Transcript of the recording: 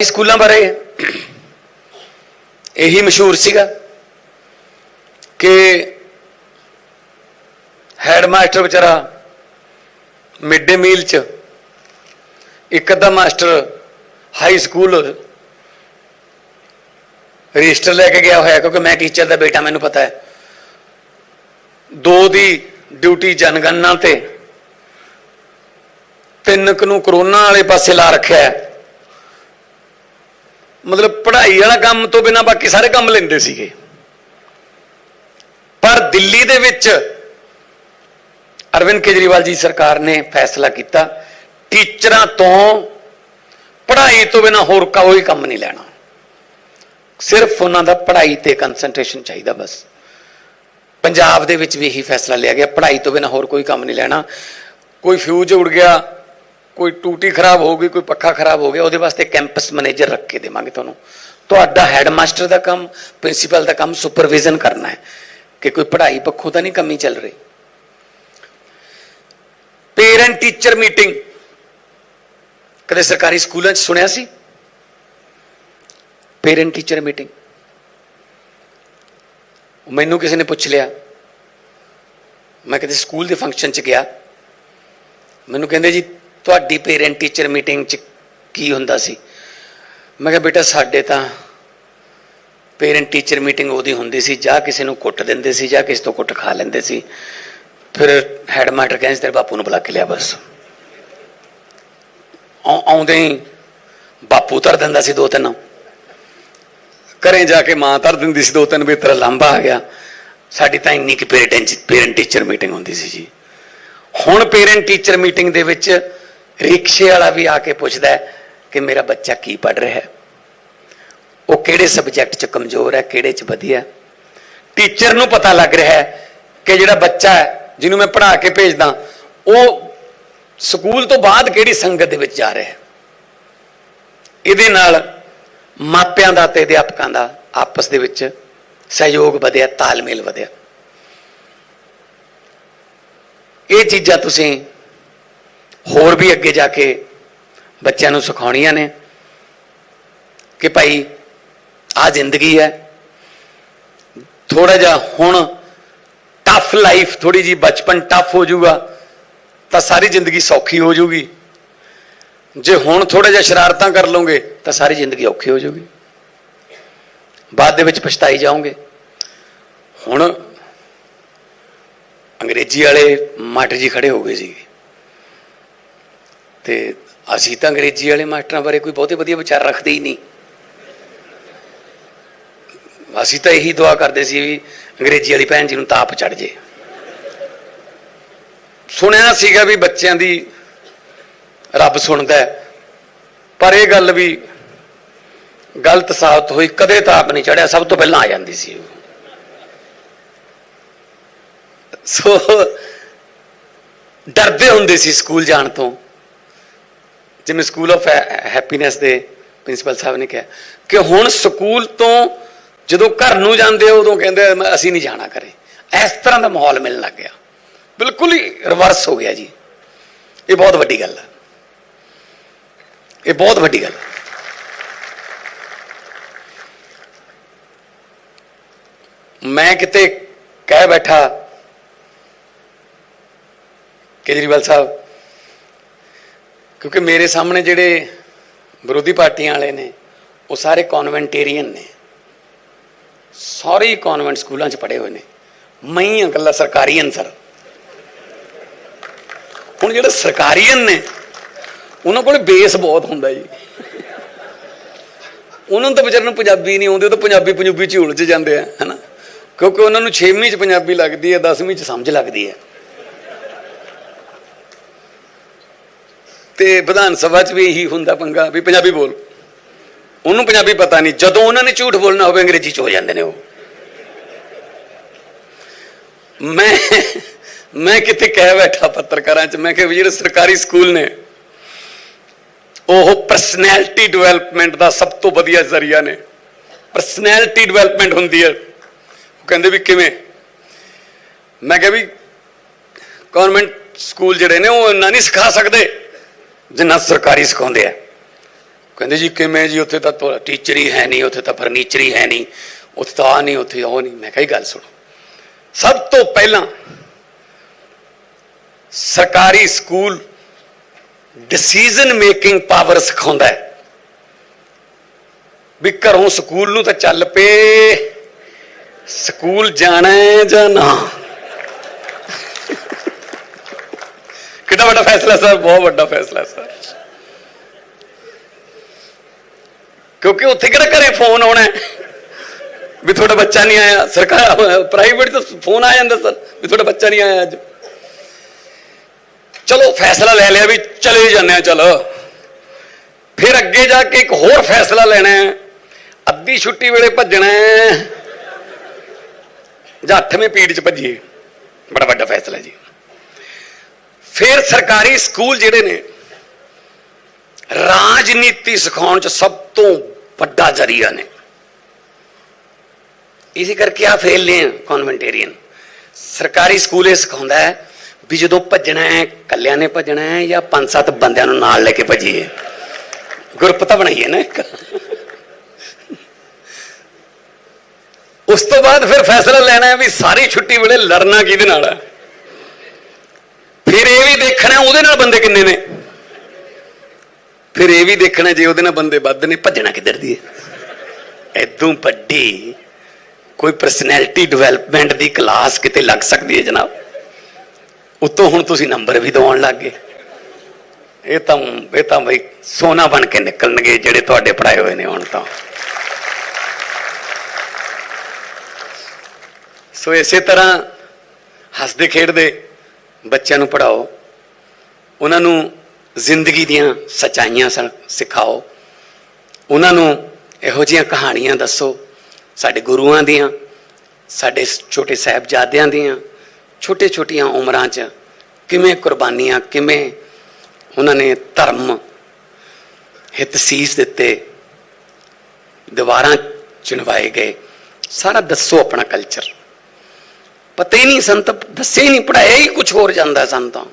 ਸਕੂਲਾਂ ਬਾਰੇ ਇਹੀ ਮਸ਼ਹੂਰ ਸੀਗਾ ਕਿ ਹੈਡਮਾਸਟਰ ਵਿਚਾਰਾ ਮਿਡ ਡੇ ਮੀਲ ਚ ਇੱਕ ਅੱਧਾ ਮਾਸਟਰ ਹਾਈ ਸਕੂਲ ਰਜਿਸਟਰ ਲੈ ਕੇ ਗਿਆ ਹੋਇਆ ਕਿਉਂਕਿ ਮੈਂ ਟੀਚਰ ਦਾ ਬੇਟਾ, ਮੈਨੂੰ ਪਤਾ ਹੈ। ਦੋ ਦੀ ਡਿਊਟੀ ਜਨਗਣਨਾ ਤੇ ਤਿੰਨ ਕੁ ਨੂੰ ਕਰੋਨਾ ਵਾਲੇ ਪਾਸੇ ਲਾ ਰੱਖਿਆ ਹੈ। ਮਤਲਬ ਪੜ੍ਹਾਈ ਵਾਲਾ ਕੰਮ ਤੋਂ ਬਿਨਾ ਬਾਕੀ ਸਾਰੇ ਕੰਮ ਲੈਂਦੇ ਸੀਗੇ। ਪਰ ਦਿੱਲੀ ਦੇ ਵਿੱਚ ਅਰਵਿੰਦ ਕੇਜਰੀਵਾਲ ਜੀ ਸਰਕਾਰ ਨੇ ਫੈਸਲਾ ਕੀਤਾ, ਟੀਚਰਾਂ ਤੋਂ ਪੜ੍ਹਾਈ ਤੋਂ ਬਿਨਾ ਹੋਰ ਕੋਈ ਕੰਮ ਨਹੀਂ ਲੈਣਾ। ਸਿਰਫ ਉਹਨਾਂ ਦਾ ਪੜ੍ਹਾਈ ਤੇ ਕਨਸੈਂਟਰੇਸ਼ਨ ਚਾਹੀਦਾ ਬਸ। ਪੰਜਾਬ ਦੇ ਵਿੱਚ ਵੀ ਇਹੀ ਫੈਸਲਾ ਲਿਆ ਗਿਆ, ਪੜ੍ਹਾਈ ਤੋਂ ਬਿਨਾ ਹੋਰ ਕੋਈ ਕੰਮ ਨਹੀਂ ਲੈਣਾ। ਕੋਈ ਫਿਊਜ਼ ਉੜ ਗਿਆ ਕੋਈ ਟੂਟੀ ਖਰਾਬ ਹੋ ਗਈ ਕੋਈ ਪੱਖਾ ਖਰਾਬ ਹੋ ਗਿਆ ਉਹਦੇ ਵਾਸਤੇ ਕੈਂਪਸ ਮੈਨੇਜਰ ਰੱਖ ਕੇ ਦੇਵਾਂਗੇ ਤੁਹਾਨੂੰ ਤੁਹਾਡਾ ਹੈਡਮਾਸਟਰ ਦਾ ਕੰਮ ਪ੍ਰਿੰਸੀਪਲ ਦਾ ਕੰਮ ਸੁਪਰਵਿਜ਼ਨ ਕਰਨਾ ਹੈ ਕਿ ਕੋਈ ਪੜ੍ਹਾਈ ਪੱਖੋਂ ਤਾਂ ਨਹੀਂ ਕਮੀ ਚੱਲ ਰਹੀ ਪੇਰੈਂਟ ਟੀਚਰ ਮੀਟਿੰਗ ਕਦੇ ਸਰਕਾਰੀ ਸਕੂਲਾਂ 'ਚ ਸੁਣਿਆ ਸੀ ਪੇਰੈਂਟ ਟੀਚਰ ਮੀਟਿੰਗ ਮੈਨੂੰ ਕਿਸੇ ਨੇ ਪੁੱਛ ਲਿਆ ਮੈਂ ਕਿਤੇ ਸਕੂਲ ਦੇ ਫੰਕਸ਼ਨ 'ਚ ਗਿਆ ਮੈਨੂੰ ਕਹਿੰਦੇ ਜੀ ਤੁਹਾਡੀ ਪੇਰੈਂਟ ਟੀਚਰ ਮੀਟਿੰਗ 'ਚ ਕੀ ਹੁੰਦਾ ਸੀ? ਮੈਂ ਕਿਹਾ, ਬੇਟਾ, ਸਾਡੇ ਤਾਂ ਪੇਰੈਂਟ ਟੀਚਰ ਮੀਟਿੰਗ ਉਹਦੀ ਹੁੰਦੀ ਸੀ, ਜਾਂ ਕਿਸੇ ਨੂੰ ਕੁੱਟ ਦਿੰਦੇ ਸੀ, ਜਾਂ ਕਿਸੇ ਤੋਂ ਕੁੱਟ ਖਾ ਲੈਂਦੇ ਸੀ। ਫਿਰ ਹੈਡਮਾਸਟਰ ਕਹਿੰਦੇ ਤੇਰੇ ਬਾਪੂ ਨੂੰ ਬੁਲਾ ਕੇ ਲਿਆ ਬਸ। ਆਉ- ਆਉਂਦੇ ਹੀ ਬਾਪੂ ਧਰ ਦਿੰਦਾ ਸੀ ਦੋ ਤਿੰਨ। ਘਰੇ ਜਾ ਕੇ ਮਾਂ ਧਰ ਦਿੰਦੀ ਸੀ ਦੋ ਤਿੰਨ, ਵੀ ਤੇਰਾ ਲਾਂਬਾ ਆ ਗਿਆ। ਸਾਡੀ ਤਾਂ ਇੰਨੀ ਕਿ ਪੇਰੈਂਟ ਪੇਰੈਂਟ ਟੀਚਰ ਮੀਟਿੰਗ ਹੁੰਦੀ ਸੀ ਜੀ। ਹੁਣ ਪੇਰੈਂਟ ਟੀਚਰ ਮੀਟਿੰਗ ਦੇ ਵਿੱਚ ਰਿਕਸ਼ੇ ਵਾਲਾ ਵੀ ਆ ਕੇ ਪੁੱਛਦਾ ਹੈ ਕਿ ਮੇਰਾ ਬੱਚਾ ਕੀ ਪੜ ਰਿਹਾ ਹੈ। ਉਹ ਕਿਹੜੇ ਸਬਜੈਕਟ 'ਚ ਕਮਜ਼ੋਰ ਹੈ, ਕਿਹੜੇ 'ਚ ਵਧੀਆ ਟੀਚਰ ਨੂੰ ਪਤਾ ਲੱਗ ਰਿਹਾ ਹੈ ਕਿ ਜਿਹੜਾ ਬੱਚਾ ਹੈ, ਜਿਹਨੂੰ ਮੈਂ ਪੜ੍ਹਾ ਕੇ ਭੇਜਦਾ, ਉਹ ਸਕੂਲ ਤੋਂ ਬਾਅਦ ਕਿਹੜੀ ਸੰਗਤ ਦੇ ਵਿੱਚ ਜਾ ਰਿਹਾ ਹੈ। ਇਹਦੇ ਨਾਲ ਮਾਪਿਆਂ ਦਾ ਤੇ ਅਧਿਆਪਕਾਂ ਦਾ ਆਪਸ ਦੇ ਵਿੱਚ ਸਹਿਯੋਗ ਵਧਿਆ, ਤਾਲਮੇਲ ਵਧਿਆ। ਇਹ ਚੀਜ਼ਾਂ ਤੁਸੀਂ ਹੋਰ ਵੀ ਅੱਗੇ ਜਾ ਕੇ ਬੱਚਿਆਂ ਨੂੰ ਸਿਖਾਉਣੀਆਂ ਨੇ ਕਿ ਭਾਈ ਆ ਜ਼ਿੰਦਗੀ ਹੈ। ਥੋੜਾ ਜਿਹਾ ਹੁਣ ਟਫ ਲਾਈਫ ਥੋੜੀ ਜੀ ਬਚਪਨ ਟਫ ਹੋ ਜਾਊਗਾ, ਤਾਂ ਸਾਰੀ ਜ਼ਿੰਦਗੀ ਸੌਖੀ ਹੋ ਜਾਊਗੀ। ਜੇ ਹੁਣ ਥੋੜਾ ਜਿਹਾ ਸ਼ਰਾਰਤਾਂ ਕਰ ਲਓਗੇ, ਤਾਂ ਸਾਰੀ ਜ਼ਿੰਦਗੀ ਔਖੀ ਹੋ ਜਾਊਗੀ। ਬਾਅਦ ਦੇ ਵਿੱਚ ਪਛਤਾਈ ਜਾਓਗੇ। ਹੁਣ ਅੰਗਰੇਜ਼ੀ ਵਾਲੇ ਮਾਸਟਰ ਜੀ ਖੜੇ ਹੋ ਗਏ ਸੀਗੇ। ਤੇ ਅਸੀਂ ਤਾਂ ਅੰਗਰੇਜ਼ੀ ਵਾਲੇ ਮਾਸਟਰਾਂ ਬਾਰੇ ਕੋਈ ਬਹੁਤੇ ਵਧੀਆ ਵਿਚਾਰ ਰੱਖਦੇ ਹੀ ਨਹੀਂ। ਅਸੀਂ ਤਾਂ ਇਹੀ ਦੁਆ ਕਰਦੇ ਸੀ ਵੀ ਅੰਗਰੇਜ਼ੀ ਵਾਲੀ ਭੈਣ ਜੀ ਨੂੰ ਤਾਪ ਚੜ ਜੇ। ਸੁਣਿਆ ਸੀਗਾ ਵੀ ਬੱਚਿਆਂ ਦੀ ਰੱਬ ਸੁਣਦਾ ਪਰ ਇਹ ਗੱਲ ਵੀ ਗਲਤ ਸਾਬਤ ਹੋਈ, ਕਦੇ ਤਾਪ ਨਹੀਂ ਚੜਿਆ ਸਭ ਤੋਂ ਪਹਿਲਾਂ ਆ ਜਾਂਦੀ ਸੀ ਉਹ। ਸੋ, ਡਰਦੇ ਹੁੰਦੇ ਸੀ ਸਕੂਲ ਜਾਣ ਤੋਂ। ਜਿਵੇਂ ਸਕੂਲ ਆਫ ਹੈਪੀਨੈਸ ਦੇ ਪ੍ਰਿੰਸੀਪਲ ਸਾਹਿਬ ਨੇ ਕਿਹਾ, ਕਿ ਹੁਣ ਸਕੂਲ ਤੋਂ ਜਦੋਂ ਘਰ ਨੂੰ ਜਾਂਦੇ ਉਦੋਂ ਕਹਿੰਦੇ ਅਸੀਂ ਨਹੀਂ ਜਾਣਾ ਕਰੇ ਇਸ ਤਰ੍ਹਾਂ ਦਾ ਮਾਹੌਲ ਮਿਲਣ ਲੱਗ ਗਿਆ। ਬਿਲਕੁਲ ਹੀ ਰਿਵਰਸ ਹੋ ਗਿਆ ਜੀ। ਇਹ ਬਹੁਤ ਵੱਡੀ ਗੱਲ ਹੈ ਇਹ ਬਹੁਤ ਵੱਡੀ ਗੱਲ ਹੈ ਮੈਂ ਕਿਤੇ ਕਹਿ ਬੈਠਾ ਕੇਜਰੀਵਾਲ ਸਾਹਿਬ ਕਿਉਂਕਿ ਮੇਰੇ ਸਾਹਮਣੇ ਜਿਹੜੇ ਵਿਰੋਧੀ ਪਾਰਟੀਆਂ ਵਾਲੇ ਨੇ, ਉਹ ਸਾਰੇ ਕਨਵੈਂਟੇਰੀਅਨ ਨੇ। ਸਾਰੇ ਹੀ ਕਨਵੈਂਟ ਸਕੂਲਾਂ 'ਚ ਪੜ੍ਹੇ ਹੋਏ ਨੇ। ਮੈਂ ਹੀ ਇਕੱਲਾ ਸਰਕਾਰੀਅਨ ਸਰ। ਹੁਣ ਜਿਹੜੇ ਸਰਕਾਰੀਅਨ ਨੇ, ਉਹਨਾਂ ਕੋਲ ਬੇਸ ਬਹੁਤ ਹੁੰਦਾ ਜੀ। ਉਹਨਾਂ ਨੂੰ ਤਾਂ ਵਿਚਾਰਿਆਂ ਨੂੰ ਪੰਜਾਬੀ ਨਹੀਂ ਆਉਂਦੀ, ਉਹ ਤਾਂ ਪੰਜਾਬੀ ਪੰਜਾਬੀ ਚ ਹੀ ਉਲਝ ਜਾਂਦੇ ਆ, ਹਨਾ? ਕਿਉਂਕਿ ਉਹਨਾਂ ਨੂੰ 6ਵੀਂ ਚ ਪੰਜਾਬੀ ਲੱਗਦੀ ਹੈ 10ਵੀਂ ਚ ਸਮਝ ਲੱਗਦੀ ਹੈ। ਤੇ ਵਿਧਾਨ ਸਭਾ ਚ ਵੀ ਇਹੀ ਹੁੰਦਾ ਪੰਗਾ, ਵੀ ਪੰਜਾਬੀ ਬੋਲ। ਉਹਨੂੰ ਪੰਜਾਬੀ ਪਤਾ ਨਹੀਂ, ਜਦੋਂ ਉਹਨਾਂ ਨੇ ਝੂਠ ਬੋਲਣਾ ਹੋਵੇ, ਅੰਗਰੇਜ਼ੀ ਚ ਹੋ ਜਾਂਦੇ ਨੇ ਉਹ। ਮੈਂ ਮੈਂ ਕਿਤੇ ਕਹਿ ਬੈਠਾ ਪੱਤਰਕਾਰਾਂ ਚ, ਮੈਂ ਕਿਹਾ ਵੀ ਜਿਹੜੇ ਸਰਕਾਰੀ ਸਕੂਲ ਨੇ, ਉਹ ਪਰਸਨੈਲਿਟੀ ਡਿਵੈਲਪਮੈਂਟ ਦਾ ਸਭ ਤੋਂ ਵਧੀਆ ਜ਼ਰੀਆ ਨੇ। ਪਰਸਨੈਲਿਟੀ ਡਿਵੈਲਪਮੈਂਟ ਹੁੰਦੀ ਹੈ। ਉਹ ਕਹਿੰਦੇ ਵੀ ਕਿਵੇਂ? ਮੈਂ ਕਿਹਾ ਵੀ ਗਵਰਨਮੈਂਟ ਸਕੂਲ ਜਿਹੜੇ ਨੇ, ਉਹ ਇੰਨਾ ਨਹੀਂ ਸਿਖਾ ਸਕਦੇ। ਜਿੰਨਾ ਸਰਕਾਰੀ ਸਿਖਾਉਂਦੇ ਆ। ਕਹਿੰਦੇ ਜੀ, ਕਿਵੇਂ ਜੀ, ਉੱਥੇ ਤਾਂ ਟੀਚਰ ਹੀ ਹੈ ਨਹੀਂ, ਉੱਥੇ ਤਾਂ ਫਰਨੀਚਰ ਹੀ ਹੈ ਨਹੀਂ, ਉੱਥੇ ਤਾਂ ਆ ਨਹੀਂ, ਉੱਥੇ ਉਹ ਨਹੀਂ। ਮੈਂ ਕਹੀ ਗੱਲ ਸੁਣੋ। ਸਭ ਤੋਂ ਪਹਿਲਾਂ ਸਰਕਾਰੀ ਸਕੂਲ ਡਿਸੀਜਨ ਮੇਕਿੰਗ ਪਾਵਰ ਸਿਖਾਉਂਦਾ ਹੈ। ਵੀ ਘਰੋਂ ਸਕੂਲ ਨੂੰ ਤਾਂ ਚੱਲ ਪਏ। ਸਕੂਲ ਜਾਣਾ ਜਾਂ ਨਾ ਕਿੰਨਾ ਵੱਡਾ ਫੈਸਲਾ ਸਰ ਬਹੁਤ ਵੱਡਾ ਫੈਸਲਾ ਸਰ ਕਿਉਂਕਿ ਉੱਥੇ ਕਿਹੜਾ ਘਰੇ ਫੋਨ ਆਉਣਾ ਹੈ ਵੀ ਤੁਹਾਡਾ ਬੱਚਾ ਨਹੀਂ ਆਇਆ ਸਰਕਾਰ ਪ੍ਰਾਈਵੇਟ ਤੋਂ ਫੋਨ ਆ ਜਾਂਦਾ ਸਰ ਵੀ ਤੁਹਾਡਾ ਬੱਚਾ ਨਹੀਂ ਆਇਆ ਅੱਜ ਚਲੋ ਫੈਸਲਾ ਲੈ ਲਿਆ ਵੀ ਚਲੇ ਜਾਂਦੇ ਆ ਚਲੋ ਫਿਰ ਅੱਗੇ ਜਾ ਕੇ ਇੱਕ ਹੋਰ ਫੈਸਲਾ ਲੈਣਾ ਹੈ ਅੱਧੀ ਛੁੱਟੀ ਵੇਲੇ ਭੱਜਣਾ ਹੈ ਜਾਂ 8ਵੇਂ ਪੀੜ ਚ ਭੱਜੀਏ ਬੜਾ ਵੱਡਾ ਫੈਸਲਾ ਜੀ ਫਿਰ ਸਰਕਾਰੀ ਸਕੂਲ ਜਿਹੜੇ ਨੇ, ਰਾਜਨੀਤੀ ਸਿਖਾਉਣ ਚ ਸਭ ਤੋਂ ਵੱਡਾ ਜ਼ਰੀਆ ਨੇ। ਇਸੇ ਕਰਕੇ ਆ ਫੇਲ ਨੇ ਕਨਵੈਂਟੇਰੀਅਨ ਸਰਕਾਰੀ ਸਕੂਲ ਇਹ ਸਿਖਾਉਂਦਾ ਹੈ ਵੀ ਜਦੋਂ ਭੱਜਣਾ ਹੈ ਕੱਲਿਆਂ ਨੇ ਭੱਜਣਾ ਹੈ ਜਾਂ ਪੰਜ ਸੱਤ ਬੰਦਿਆਂ ਨੂੰ ਨਾਲ ਲੈ ਕੇ ਭੱਜੀਏ। ਗਰੁੱਪ ਤਾਂ ਬਣਾਈਏ ਨਾ ਇੱਕ। ਉਸ ਤੋਂ ਬਾਅਦ ਫਿਰ ਫੈਸਲਾ ਲੈਣਾ ਹੈ ਵੀ ਸਾਰੀ ਛੁੱਟੀ ਵੇਲੇ ਲੜਨਾ ਕਿਹਦੇ ਨਾਲ ਹੈ ਫਿਰ ਇਹ ਵੀ ਦੇਖਣਾ ਹੈ ਉਹਦੇ ਨਾਲ ਬੰਦੇ ਕਿੰਨੇ ਨੇ? ਫਿਰ ਇਹ ਵੀ ਦੇਖਣਾ ਜੇ ਉਹਦੇ ਨਾਲ ਬੰਦੇ ਵੱਧ ਨੇ, ਭੱਜਣਾ ਕਿੱਧਰ ਦੀ ਹੈ? ਐਦੋਂ ਵੱਡੀ ਕੋਈ ਪਰਸਨੈਲਿਟੀ ਡਿਵੈਲਪਮੈਂਟ ਦੀ ਕਲਾਸ ਕਿਤੇ ਲੱਗ ਸਕਦੀ ਹੈ ਜਨਾਬ? ਉਤੋਂ ਹੁਣ ਤੁਸੀਂ ਨੰਬਰ ਵੀ ਦਵਾਉਣ ਲੱਗ ਗਏ। ਇਹ ਤਾਂ ਇਹ ਤਾਂ ਬਈ ਸੋਨਾ ਬਣ ਕੇ ਨਿਕਲਣਗੇ ਜਿਹੜੇ ਤੁਹਾਡੇ ਪੜਾਏ ਹੋਏ ਨੇ ਹੁਣ ਤਾਂ। ਸੋ ਇਸੇ ਤਰ੍ਹਾਂ ਹੱਸਦੇ ਖੇਡਦੇ ਬੱਚਿਆਂ ਨੂੰ ਪੜਾਓ ਉਹਨਾਂ ਨੂੰ ਜ਼ਿੰਦਗੀ ਦੀਆਂ ਸਚਾਈਆਂ ਸਿਖਾਓ। ਉਹਨਾਂ ਨੂੰ ਇਹੋ ਜਿਹੀਆਂ ਕਹਾਣੀਆਂ ਦੱਸੋ, ਸਾਡੇ ਗੁਰੂਆਂ ਦੀਆਂ, ਸਾਡੇ ਛੋਟੇ ਸਾਹਿਬਜ਼ਾਦਿਆਂ ਦੀਆਂ ਛੋਟੇ ਛੋਟੀਆਂ ਉਮਰਾਂ 'ਚ ਕਿਵੇਂ ਕੁਰਬਾਨੀਆਂ, ਕਿਵੇਂ ਉਹਨਾਂ ਨੇ ਧਰਮ ਹਿਤ ਸੀਸ ਦਿੱਤੇ, ਦੀਵਾਰਾਂ ਚਿਣਵਾਏ ਗਏ। ਸਾਰਾ ਦੱਸੋ ਆਪਣਾ ਕਲਚਰ ਪਤਾ ਹੀ ਨਹੀਂ ਸੰਤ, ਦੱਸੇ ਹੀ ਨਹੀਂ ਪੜਾਇਆ ਹੀ ਕੁਝ ਹੋਰ ਜਾਂਦਾ ਸੰਤਾਂ।